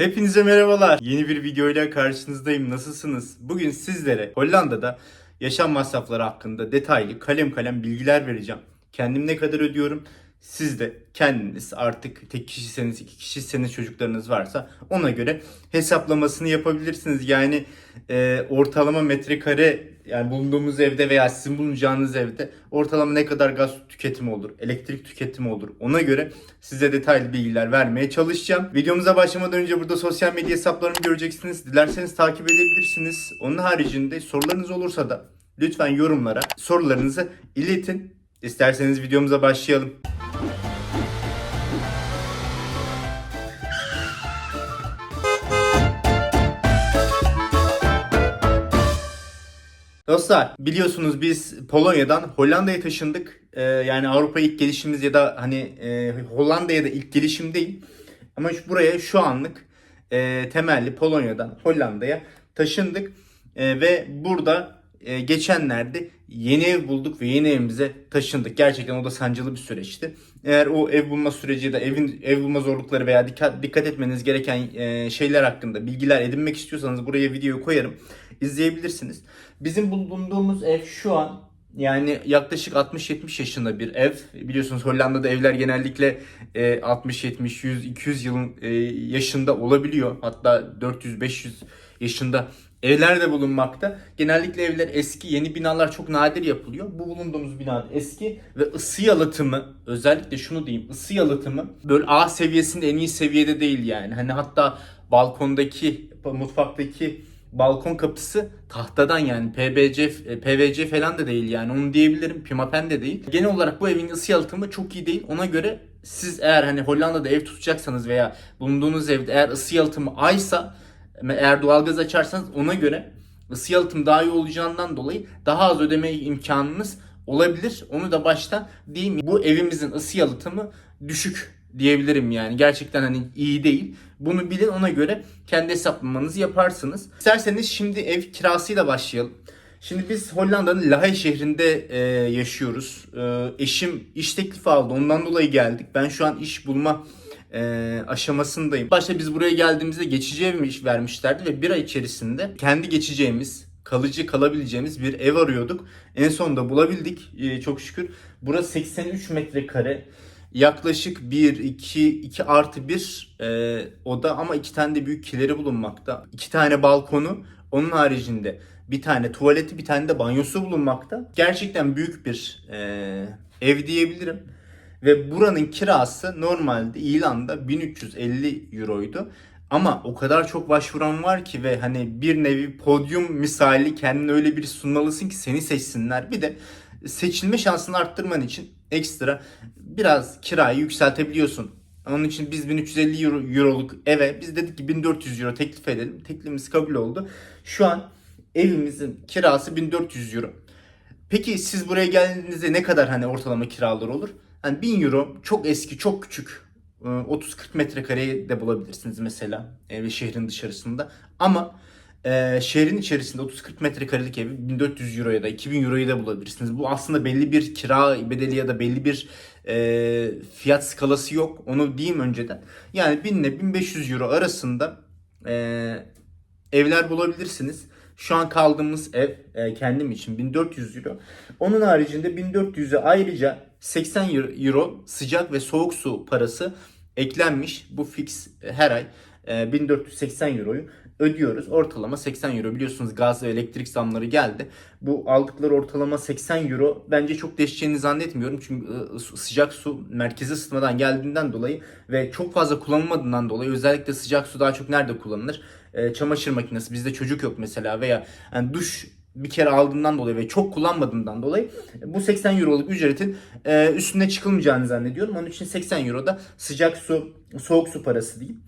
Hepinize merhabalar. Yeni bir videoyla karşınızdayım. Nasılsınız? Bugün sizlere Hollanda'da yaşam masrafları hakkında detaylı kalem kalem bilgiler vereceğim. Kendim ne kadar ödüyorum? Siz de kendiniz artık tek kişiseniz, iki kişiseniz çocuklarınız varsa ona göre hesaplamasını yapabilirsiniz. Yani e, ortalama metrekare yani bulunduğumuz evde veya sizin bulunacağınız evde ortalama ne kadar gaz tüketimi olur, elektrik tüketimi olur ona göre size detaylı bilgiler vermeye çalışacağım. Videomuza başlamadan önce burada sosyal medya hesaplarımı göreceksiniz. Dilerseniz takip edebilirsiniz. Onun haricinde sorularınız olursa da lütfen yorumlara sorularınızı iletin. İsterseniz videomuza başlayalım. Dostlar biliyorsunuz biz Polonya'dan Hollanda'ya taşındık. Ee, yani Avrupa'ya ilk gelişimiz ya da hani e, Hollanda'ya da ilk gelişim değil. Ama şu, buraya şu anlık e, temelli Polonya'dan Hollanda'ya taşındık. E, ve burada e, geçenlerde yeni ev bulduk ve yeni evimize taşındık. Gerçekten o da sancılı bir süreçti. Eğer o ev bulma süreci ya da evin ev bulma zorlukları veya dikkat dikkat etmeniz gereken e, şeyler hakkında bilgiler edinmek istiyorsanız buraya videoyu koyarım. İzleyebilirsiniz. Bizim bulunduğumuz ev şu an yani yaklaşık 60-70 yaşında bir ev. Biliyorsunuz Hollanda'da evler genellikle e, 60, 70, 100, 200 yılın e, yaşında olabiliyor. Hatta 400-500 yaşında evler de bulunmakta. Genellikle evler eski, yeni binalar çok nadir yapılıyor. Bu bulunduğumuz bina eski ve ısı yalıtımı özellikle şunu diyeyim ısı yalıtımı böyle A seviyesinde en iyi seviyede değil yani. Hani hatta balkondaki, mutfaktaki balkon kapısı tahtadan yani PBC, e, PVC falan da değil yani onu diyebilirim pimapen de değil. Genel olarak bu evin ısı yalıtımı çok iyi değil. Ona göre siz eğer hani Hollanda'da ev tutacaksanız veya bulunduğunuz evde eğer ısı yalıtımı aysa eğer doğalgaz açarsanız ona göre ısı yalıtım daha iyi olacağından dolayı daha az ödeme imkanınız olabilir. Onu da baştan diyeyim. Bu evimizin ısı yalıtımı düşük diyebilirim yani. Gerçekten hani iyi değil. Bunu bilin ona göre kendi hesaplamanızı yaparsınız. İsterseniz şimdi ev kirasıyla başlayalım. Şimdi biz Hollanda'nın Lahey şehrinde e, yaşıyoruz. E, eşim iş teklifi aldı. Ondan dolayı geldik. Ben şu an iş bulma e, aşamasındayım. Başta biz buraya geldiğimizde geçici ev iş vermişlerdi ve bir ay içerisinde kendi geçeceğimiz, kalıcı kalabileceğimiz bir ev arıyorduk. En sonunda bulabildik e, çok şükür. Burası 83 metrekare. Yaklaşık 1, 2, 2 artı 1 e, oda ama iki tane de büyük kileri bulunmakta. İki tane balkonu, onun haricinde bir tane tuvaleti, bir tane de banyosu bulunmakta. Gerçekten büyük bir e, ev diyebilirim. Ve buranın kirası normalde ilanda 1350 euroydu. Ama o kadar çok başvuran var ki ve hani bir nevi podyum misali kendine öyle bir sunmalısın ki seni seçsinler. Bir de seçilme şansını arttırman için ekstra biraz kirayı yükseltebiliyorsun. Onun için biz 1350 euro, euroluk eve biz dedik ki 1400 euro teklif edelim. Teklifimiz kabul oldu. Şu an evimizin kirası 1400 euro. Peki siz buraya geldiğinizde ne kadar hani ortalama kiralar olur? Hani 1000 euro çok eski, çok küçük. e, 30-40 metrekareye de bulabilirsiniz mesela ev şehrin dışarısında. Ama e, şehrin içerisinde 30-40 metrekarelik evi 1400 euroya da 2000 euroya da bulabilirsiniz. Bu aslında belli bir kira bedeli ya da belli bir e, fiyat skalası yok. Onu diyeyim önceden. Yani 1000 ile 1500 euro arasında e, evler bulabilirsiniz. Şu an kaldığımız ev e, kendim için 1400 euro. Onun haricinde 1400'e ayrıca 80 euro sıcak ve soğuk su parası eklenmiş. Bu fix e, her ay e, 1480 euroyu ödüyoruz. Ortalama 80 euro biliyorsunuz gaz ve elektrik zamları geldi. Bu aldıkları ortalama 80 euro bence çok değişeceğini zannetmiyorum. Çünkü e, sıcak su merkezi ısıtmadan geldiğinden dolayı ve çok fazla kullanılmadığından dolayı özellikle sıcak su daha çok nerede kullanılır? E, çamaşır makinesi bizde çocuk yok mesela veya yani duş bir kere aldığından dolayı ve çok kullanmadığından dolayı bu 80 euroluk ücretin e, üstüne çıkılmayacağını zannediyorum. Onun için 80 euro da sıcak su, soğuk su parası diyeyim.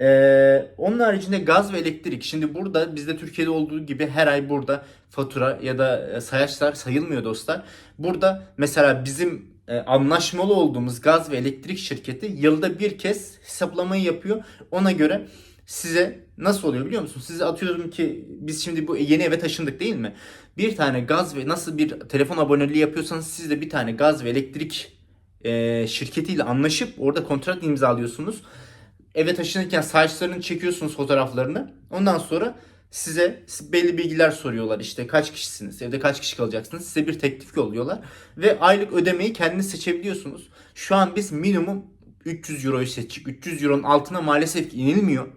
E, onun haricinde gaz ve elektrik. Şimdi burada bizde Türkiye'de olduğu gibi her ay burada fatura ya da e, sayaçlar sayılmıyor dostlar. Burada mesela bizim anlaşmalı olduğumuz gaz ve elektrik şirketi yılda bir kez hesaplamayı yapıyor. Ona göre size nasıl oluyor biliyor musun? Size atıyorum ki biz şimdi bu yeni eve taşındık değil mi? Bir tane gaz ve nasıl bir telefon aboneliği yapıyorsanız siz de bir tane gaz ve elektrik e, şirketiyle anlaşıp orada kontrat imzalıyorsunuz. eve taşınırken saçlarını çekiyorsunuz fotoğraflarını. Ondan sonra size belli bilgiler soruyorlar işte kaç kişisiniz, evde kaç kişi kalacaksınız. Size bir teklif yolluyorlar ve aylık ödemeyi kendiniz seçebiliyorsunuz. Şu an biz minimum 300 euroyu seçtik. 300 euronun altına maalesef ki inilmiyor.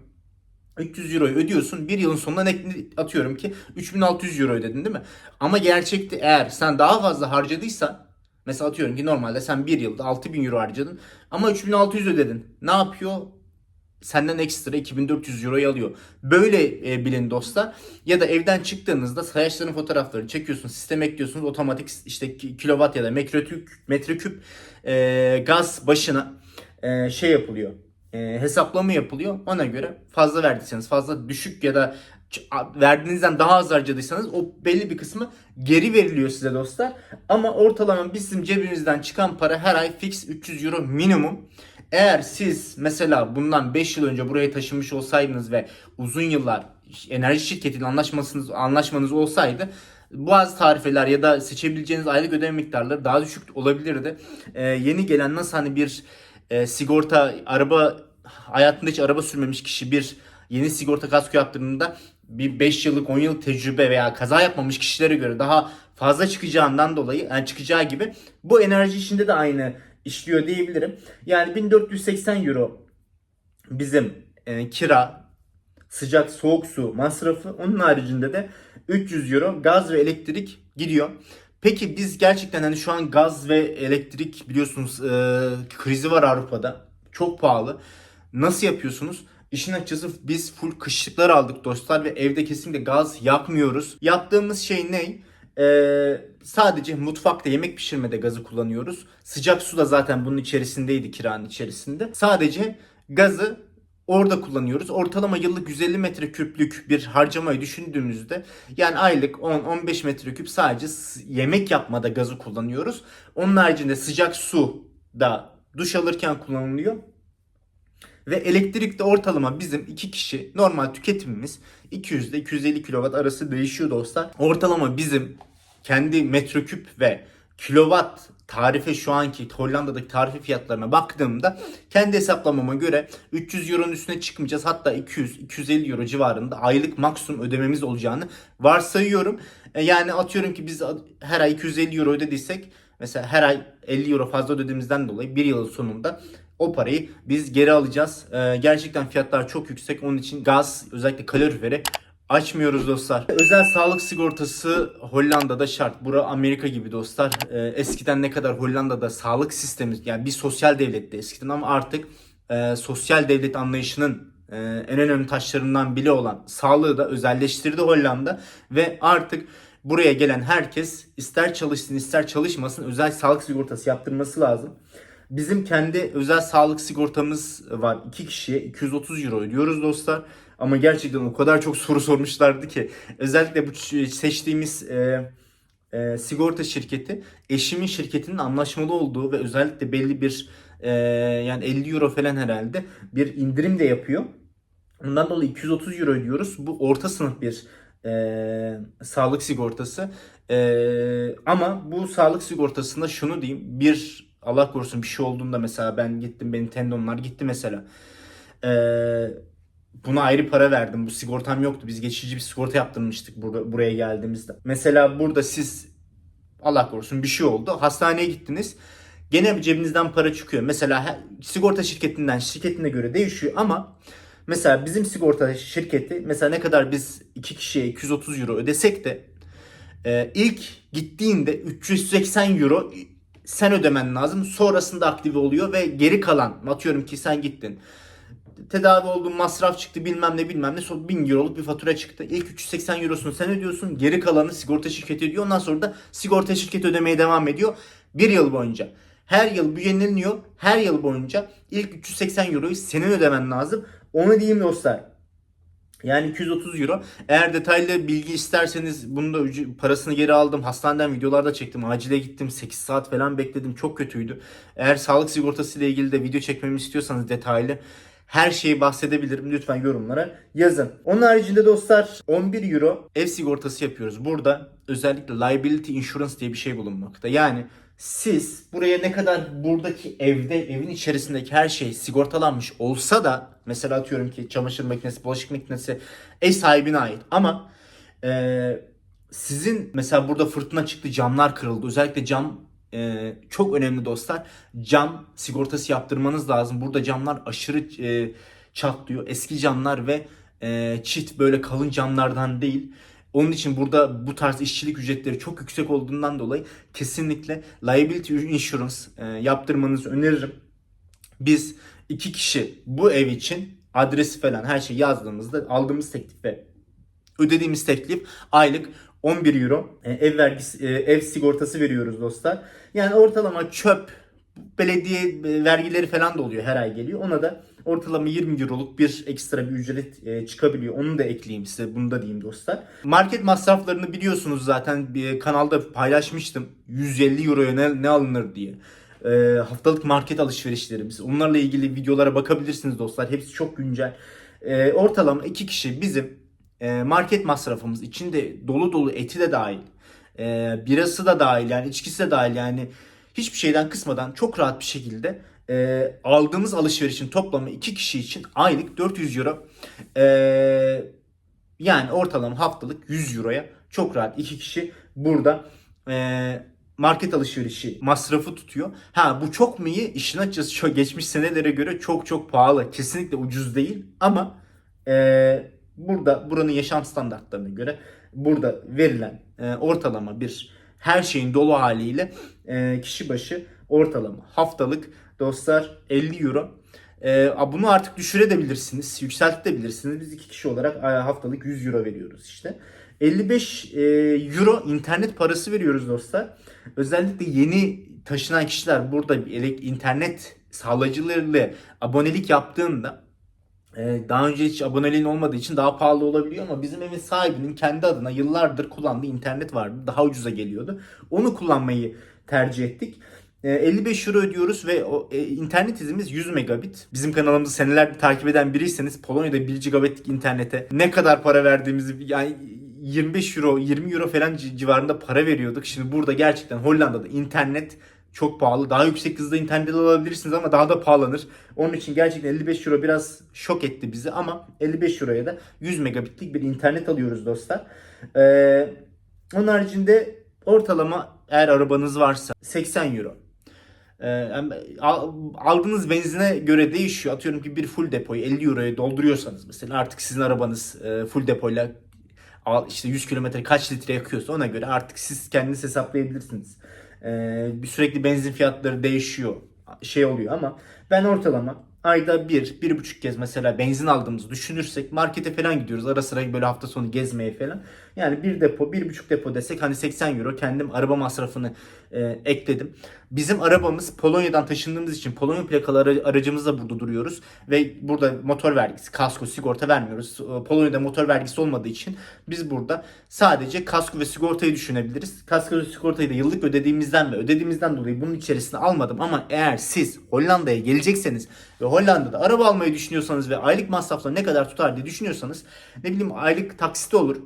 300 euroyu ödüyorsun. Bir yılın sonunda ne atıyorum ki 3600 euro ödedin değil mi? Ama gerçekte eğer sen daha fazla harcadıysan mesela atıyorum ki normalde sen bir yılda 6000 euro harcadın ama 3600 ödedin. Ne yapıyor? Senden ekstra 2400 euroyu alıyor. Böyle e, bilin dostlar. Ya da evden çıktığınızda sayaçların fotoğraflarını çekiyorsunuz. Sisteme ekliyorsunuz. Otomatik işte ki- kilowatt ya da metreküp, metreküp e, gaz başına e, şey yapılıyor. E, hesaplama yapılıyor. Ona göre fazla verdiyseniz fazla düşük ya da verdiğinizden daha az harcadıysanız o belli bir kısmı geri veriliyor size dostlar. Ama ortalama bizim cebimizden çıkan para her ay fix 300 euro minimum. Eğer siz mesela bundan 5 yıl önce buraya taşınmış olsaydınız ve uzun yıllar enerji şirketiyle anlaşmasınız, anlaşmanız olsaydı bazı tarifeler ya da seçebileceğiniz aylık ödeme miktarları daha düşük olabilirdi. Ee, yeni gelen nasıl hani bir e, sigorta araba hayatında hiç araba sürmemiş kişi bir yeni sigorta kasko yaptırdığında bir 5 yıllık 10 yıllık tecrübe veya kaza yapmamış kişilere göre daha fazla çıkacağından dolayı yani çıkacağı gibi bu enerji işinde de aynı işliyor diyebilirim. Yani 1480 euro bizim e, kira, sıcak soğuk su masrafı. Onun haricinde de 300 euro gaz ve elektrik gidiyor. Peki biz gerçekten hani şu an gaz ve elektrik biliyorsunuz e, krizi var Avrupa'da. Çok pahalı. Nasıl yapıyorsunuz? İşin açıkçası biz full kışlıklar aldık dostlar ve evde kesinlikle gaz yakmıyoruz. Yaptığımız şey ne? Ee, sadece mutfakta yemek pişirmede gazı kullanıyoruz. Sıcak su da zaten bunun içerisindeydi kiranın içerisinde. Sadece gazı orada kullanıyoruz. Ortalama yıllık 150 metreküplük bir harcamayı düşündüğümüzde yani aylık 10-15 metreküp sadece yemek yapmada gazı kullanıyoruz. Onun haricinde sıcak su da duş alırken kullanılıyor. Ve elektrikte ortalama bizim iki kişi normal tüketimimiz 200 ile 250 kW arası değişiyor dostlar. Ortalama bizim kendi metreküp ve kilowatt tarife şu anki Hollanda'daki tarife fiyatlarına baktığımda kendi hesaplamama göre 300 euronun üstüne çıkmayacağız. Hatta 200-250 euro civarında aylık maksimum ödememiz olacağını varsayıyorum. E, Yani atıyorum ki biz her ay 250 euro ödediysek mesela her ay 50 euro fazla ödediğimizden dolayı bir yılın sonunda o parayı biz geri alacağız. Ee, gerçekten fiyatlar çok yüksek. Onun için gaz özellikle kaloriferi açmıyoruz dostlar. Özel sağlık sigortası Hollanda'da şart. Bura Amerika gibi dostlar. Ee, eskiden ne kadar Hollanda'da sağlık sistemi yani bir sosyal devletti eskiden ama artık e, sosyal devlet anlayışının e, en önemli taşlarından biri olan sağlığı da özelleştirdi Hollanda ve artık buraya gelen herkes ister çalışsın ister çalışmasın özel sağlık sigortası yaptırması lazım. Bizim kendi özel sağlık sigortamız var. İki kişiye 230 euro ödüyoruz dostlar. Ama gerçekten o kadar çok soru sormuşlardı ki. Özellikle bu seçtiğimiz e, e, sigorta şirketi eşimin şirketinin anlaşmalı olduğu ve özellikle belli bir e, yani 50 euro falan herhalde bir indirim de yapıyor. Ondan dolayı 230 euro ödüyoruz. Bu orta sınıf bir e, sağlık sigortası. E, ama bu sağlık sigortasında şunu diyeyim. Bir Allah korusun bir şey olduğunda mesela ben gittim benim tendonlar gitti mesela. E, buna ayrı para verdim. Bu sigortam yoktu. Biz geçici bir sigorta yaptırmıştık burada, buraya geldiğimizde. Mesela burada siz Allah korusun bir şey oldu. Hastaneye gittiniz. Gene cebinizden para çıkıyor. Mesela sigorta şirketinden şirketine göre değişiyor ama mesela bizim sigorta şirketi mesela ne kadar biz iki kişiye 230 euro ödesek de e, ilk gittiğinde 380 euro sen ödemen lazım. Sonrasında aktive oluyor ve geri kalan atıyorum ki sen gittin. Tedavi oldun masraf çıktı bilmem ne bilmem ne sonra 1000 euroluk bir fatura çıktı. İlk 380 eurosunu sen ödüyorsun. Geri kalanı sigorta şirketi ödüyor. Ondan sonra da sigorta şirketi ödemeye devam ediyor. Bir yıl boyunca. Her yıl bu yenileniyor. Her yıl boyunca ilk 380 euroyu senin ödemen lazım. Onu diyeyim dostlar. Yani 230 euro. Eğer detaylı bilgi isterseniz bunu da parasını geri aldım. Hastaneden videolarda çektim. Acile gittim. 8 saat falan bekledim. Çok kötüydü. Eğer sağlık sigortası ile ilgili de video çekmemi istiyorsanız detaylı her şeyi bahsedebilirim. Lütfen yorumlara yazın. Onun haricinde dostlar 11 euro ev sigortası yapıyoruz. Burada özellikle liability insurance diye bir şey bulunmakta. Yani siz buraya ne kadar buradaki evde, evin içerisindeki her şey sigortalanmış olsa da mesela atıyorum ki çamaşır makinesi, bulaşık makinesi ev sahibine ait ama e, sizin mesela burada fırtına çıktı, camlar kırıldı. Özellikle cam e, çok önemli dostlar. Cam sigortası yaptırmanız lazım. Burada camlar aşırı e, çatlıyor. Eski camlar ve e, çift böyle kalın camlardan değil. Onun için burada bu tarz işçilik ücretleri çok yüksek olduğundan dolayı kesinlikle liability insurance e, yaptırmanızı öneririm. Biz iki kişi bu ev için adresi falan her şeyi yazdığımızda aldığımız teklif ve ödediğimiz teklif aylık 11 euro e, ev vergisi e, ev sigortası veriyoruz dostlar. Yani ortalama çöp belediye e, vergileri falan da oluyor her ay geliyor. Ona da ortalama 20 euroluk bir ekstra bir ücret çıkabiliyor. Onu da ekleyeyim size. Bunu da diyeyim dostlar. Market masraflarını biliyorsunuz zaten bir kanalda paylaşmıştım. 150 euroya ne, ne alınır diye. E, haftalık market alışverişlerimiz. Onlarla ilgili videolara bakabilirsiniz dostlar. Hepsi çok güncel. E, ortalama iki kişi bizim market masrafımız içinde dolu dolu eti de dahil. E, birası da dahil yani içkisi de dahil yani hiçbir şeyden kısmadan çok rahat bir şekilde e, aldığımız alışverişin toplamı iki kişi için aylık 400 euro e, yani ortalama haftalık 100 euroya çok rahat iki kişi burada market alışverişi masrafı tutuyor. Ha bu çok mu iyi? İşin açıkçası şu geçmiş senelere göre çok çok pahalı. Kesinlikle ucuz değil ama e, burada buranın yaşam standartlarına göre burada verilen e, ortalama bir her şeyin dolu haliyle e, kişi başı ortalama haftalık dostlar 50 euro. E, bunu artık düşürebilirsiniz, yükseltebilirsiniz. Biz iki kişi olarak haftalık 100 euro veriyoruz işte. 55 e, euro internet parası veriyoruz dostlar. Özellikle yeni taşınan kişiler burada bir internet sağlayıcılarıyla abonelik yaptığında daha önce hiç aboneliğin olmadığı için daha pahalı olabiliyor ama bizim evin sahibinin kendi adına yıllardır kullandığı internet vardı. Daha ucuza geliyordu. Onu kullanmayı tercih ettik. Ee, 55 euro ödüyoruz ve o, e, internet hızımız 100 megabit. Bizim kanalımızı senelerdir takip eden biriyseniz Polonya'da 1 gigabitlik internete ne kadar para verdiğimizi yani 25 euro 20 euro falan ci- civarında para veriyorduk. Şimdi burada gerçekten Hollanda'da internet çok pahalı. Daha yüksek hızda internet alabilirsiniz ama daha da pahalanır. Onun için gerçekten 55 euro biraz şok etti bizi ama 55 euroya da 100 megabitlik bir internet alıyoruz dostlar. Ee, onun haricinde ortalama eğer arabanız varsa 80 euro. Ee, aldığınız benzine göre değişiyor. Atıyorum ki bir full depoyu 50 euroya dolduruyorsanız mesela artık sizin arabanız e, full depoyla işte 100 kilometre kaç litre yakıyorsa ona göre artık siz kendiniz hesaplayabilirsiniz. Ee, sürekli benzin fiyatları değişiyor. Şey oluyor ama ben ortalama ayda bir, bir buçuk kez mesela benzin aldığımızı düşünürsek markete falan gidiyoruz. Ara sıra böyle hafta sonu gezmeye falan. Yani bir depo, bir buçuk depo desek hani 80 euro kendim araba masrafını e, ekledim. Bizim arabamız Polonya'dan taşındığımız için Polonya plakalı ara- aracımızla burada duruyoruz. Ve burada motor vergisi, kasko, sigorta vermiyoruz. E, Polonya'da motor vergisi olmadığı için biz burada sadece kasko ve sigortayı düşünebiliriz. Kasko ve sigortayı da yıllık ödediğimizden ve ödediğimizden dolayı bunun içerisine almadım. Ama eğer siz Hollanda'ya gelecekseniz ve Hollanda'da araba almayı düşünüyorsanız ve aylık masraflar ne kadar tutar diye düşünüyorsanız ne bileyim aylık taksiti olur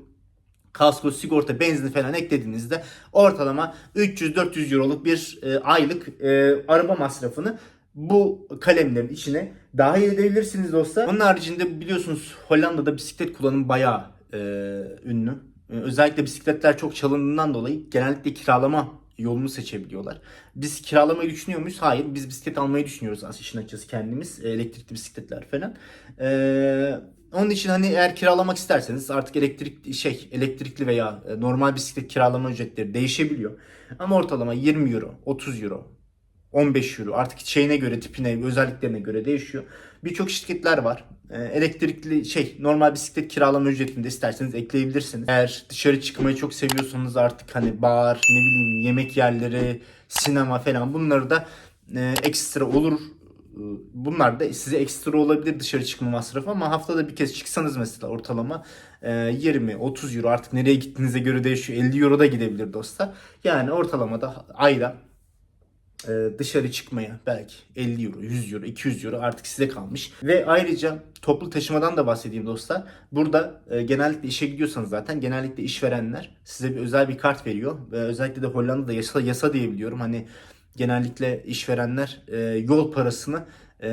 kasko, sigorta, benzin falan eklediğinizde ortalama 300-400 euroluk bir e, aylık e, araba masrafını bu kalemlerin içine dahil edebilirsiniz dostlar. Onun haricinde biliyorsunuz Hollanda'da bisiklet kullanımı bayağı e, ünlü. E, özellikle bisikletler çok çalındığından dolayı genellikle kiralama yolunu seçebiliyorlar. Biz kiralamayı düşünüyor muyuz? Hayır. Biz bisiklet almayı düşünüyoruz aslında işin açıkçası kendimiz. Elektrikli bisikletler falan. Eee onun için hani eğer kiralamak isterseniz artık elektrik şey elektrikli veya e, normal bisiklet kiralama ücretleri değişebiliyor. Ama ortalama 20 euro, 30 euro, 15 euro artık şeyine göre tipine, özelliklerine göre değişiyor. Birçok şirketler var. E, Elektrikli şey normal bisiklet kiralama ücretini de isterseniz ekleyebilirsiniz. Eğer dışarı çıkmayı çok seviyorsanız artık hani bar, ne bileyim yemek yerleri, sinema falan bunları da e, ekstra olur bunlar da size ekstra olabilir dışarı çıkma masrafı ama haftada bir kez çıksanız mesela ortalama e, 20-30 euro artık nereye gittiğinize göre değişiyor. 50 euro da gidebilir dostlar. Yani ortalamada ayda e, dışarı çıkmaya belki 50 euro, 100 euro, 200 euro artık size kalmış. Ve ayrıca toplu taşımadan da bahsedeyim dostlar. Burada e, genellikle işe gidiyorsanız zaten genellikle işverenler size bir özel bir kart veriyor. Ve özellikle de Hollanda'da yasa, yasa diyebiliyorum. Hani genellikle işverenler e, yol parasını e,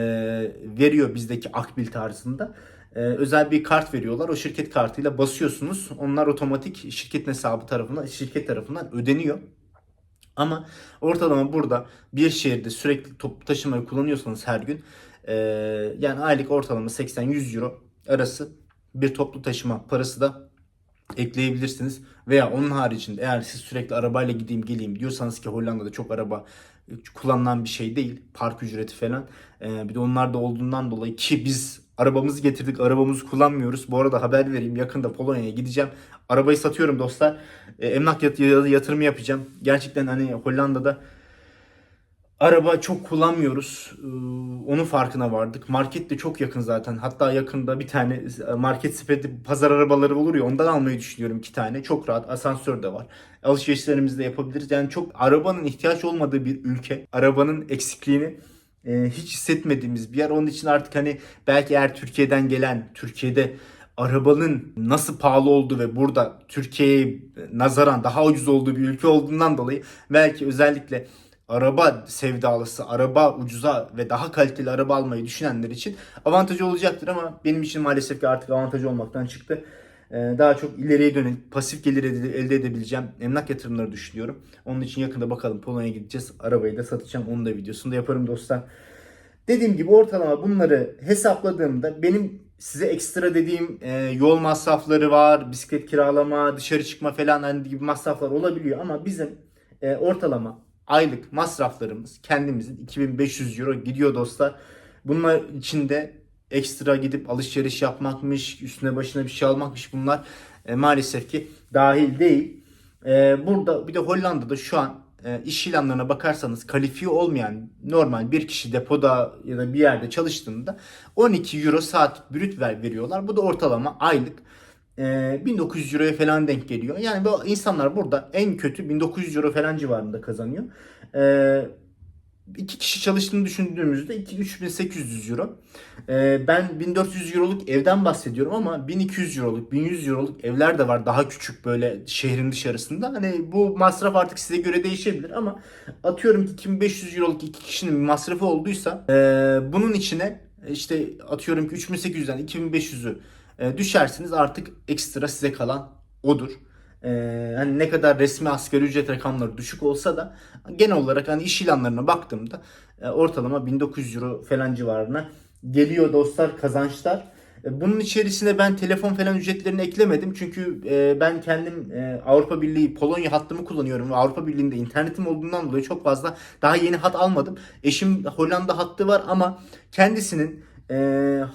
veriyor bizdeki akbil tarzında. E, özel bir kart veriyorlar. O şirket kartıyla basıyorsunuz. Onlar otomatik şirketin hesabı tarafından, şirket tarafından ödeniyor. Ama ortalama burada bir şehirde sürekli toplu taşımayı kullanıyorsanız her gün e, yani aylık ortalama 80-100 euro arası bir toplu taşıma parası da ekleyebilirsiniz. Veya onun haricinde eğer siz sürekli arabayla gideyim geleyim diyorsanız ki Hollanda'da çok araba kullanılan bir şey değil. Park ücreti falan. E, bir de onlar da olduğundan dolayı ki biz arabamızı getirdik arabamızı kullanmıyoruz. Bu arada haber vereyim yakında Polonya'ya gideceğim. Arabayı satıyorum dostlar. E, emlak yat- yatırımı yapacağım. Gerçekten hani Hollanda'da araba çok kullanmıyoruz. Ee, Onun farkına vardık. Market de çok yakın zaten. Hatta yakında bir tane market sepeti pazar arabaları olur ya ondan almayı düşünüyorum iki tane. Çok rahat. Asansör de var. Alışverişlerimizi de yapabiliriz. Yani çok arabanın ihtiyaç olmadığı bir ülke. Arabanın eksikliğini e, hiç hissetmediğimiz bir yer. Onun için artık hani belki eğer Türkiye'den gelen, Türkiye'de arabanın nasıl pahalı olduğu ve burada Türkiye'ye nazaran daha ucuz olduğu bir ülke olduğundan dolayı belki özellikle araba sevdalısı, araba ucuza ve daha kaliteli araba almayı düşünenler için avantajı olacaktır ama benim için maalesef ki artık avantajı olmaktan çıktı. Ee, Daha çok ileriye dönük pasif gelir elde edebileceğim emlak yatırımları düşünüyorum. Onun için yakında bakalım Polonya'ya gideceğiz. Arabayı da satacağım. Onun da videosunu da yaparım dostlar. Dediğim gibi ortalama bunları hesapladığımda benim size ekstra dediğim e, yol masrafları var, bisiklet kiralama, dışarı çıkma falan hani gibi masraflar olabiliyor ama bizim e, ortalama aylık masraflarımız kendimizin 2500 euro gidiyor dostlar. Bunlar içinde ekstra gidip alışveriş yapmakmış, üstüne başına bir şey almakmış bunlar e, maalesef ki dahil değil. E, burada bir de Hollanda'da şu an e, iş ilanlarına bakarsanız kalifiye olmayan normal bir kişi depoda ya da bir yerde çalıştığında 12 euro saat brüt ver veriyorlar. Bu da ortalama aylık e, 1900 euroya falan denk geliyor. Yani bu insanlar burada en kötü 1900 euro falan civarında kazanıyor. E, iki kişi çalıştığını düşündüğümüzde 2 3800 euro. E, ben 1400 euroluk evden bahsediyorum ama 1200 euroluk, 1100 euroluk evler de var daha küçük böyle şehrin dışarısında. Hani bu masraf artık size göre değişebilir ama atıyorum ki 2500 euroluk iki kişinin masrafı olduysa e, bunun içine işte atıyorum ki 3800'den 2500'ü e, düşersiniz artık ekstra size kalan odur. E, hani ne kadar resmi asgari ücret rakamları düşük olsa da genel olarak hani iş ilanlarına baktığımda e, ortalama 1900 euro falan civarına geliyor dostlar kazançlar. E, Bunun içerisine ben telefon falan ücretlerini eklemedim. Çünkü e, ben kendim e, Avrupa Birliği Polonya hattımı kullanıyorum. ve Avrupa Birliği'nde internetim olduğundan dolayı çok fazla daha yeni hat almadım. Eşim Hollanda hattı var ama kendisinin e,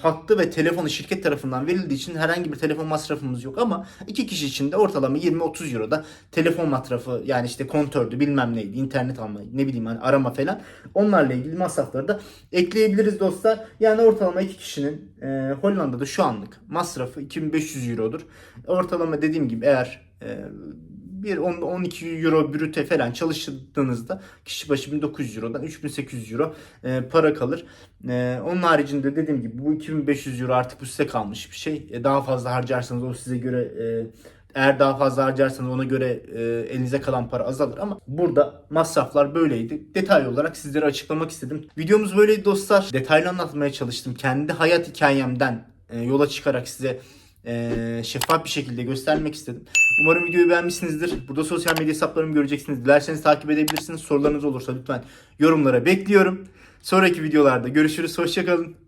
hattı ve telefonu şirket tarafından verildiği için herhangi bir telefon masrafımız yok ama iki kişi için de ortalama 20-30 euroda telefon masrafı yani işte kontördü bilmem neydi internet alma ne bileyim hani arama falan onlarla ilgili masrafları da ekleyebiliriz dostlar. Yani ortalama iki kişinin e, Hollanda'da şu anlık masrafı 2500 eurodur. Ortalama dediğim gibi eğer e, bir 10 12 euro brüte falan çalıştığınızda kişi başı 1900 eurodan 3800 euro e, para kalır. E, onun haricinde dediğim gibi bu 2500 euro artık bu size kalmış bir şey. E, daha fazla harcarsanız o size göre e, eğer daha fazla harcarsanız ona göre e, elinize kalan para azalır ama burada masraflar böyleydi. Detaylı olarak sizlere açıklamak istedim. Videomuz böyleydi dostlar. Detaylı anlatmaya çalıştım. Kendi hayat hikayemden e, yola çıkarak size e, şeffaf bir şekilde göstermek istedim. Umarım videoyu beğenmişsinizdir. Burada sosyal medya hesaplarımı göreceksiniz. Dilerseniz takip edebilirsiniz. Sorularınız olursa lütfen yorumlara bekliyorum. Sonraki videolarda görüşürüz. Hoşçakalın.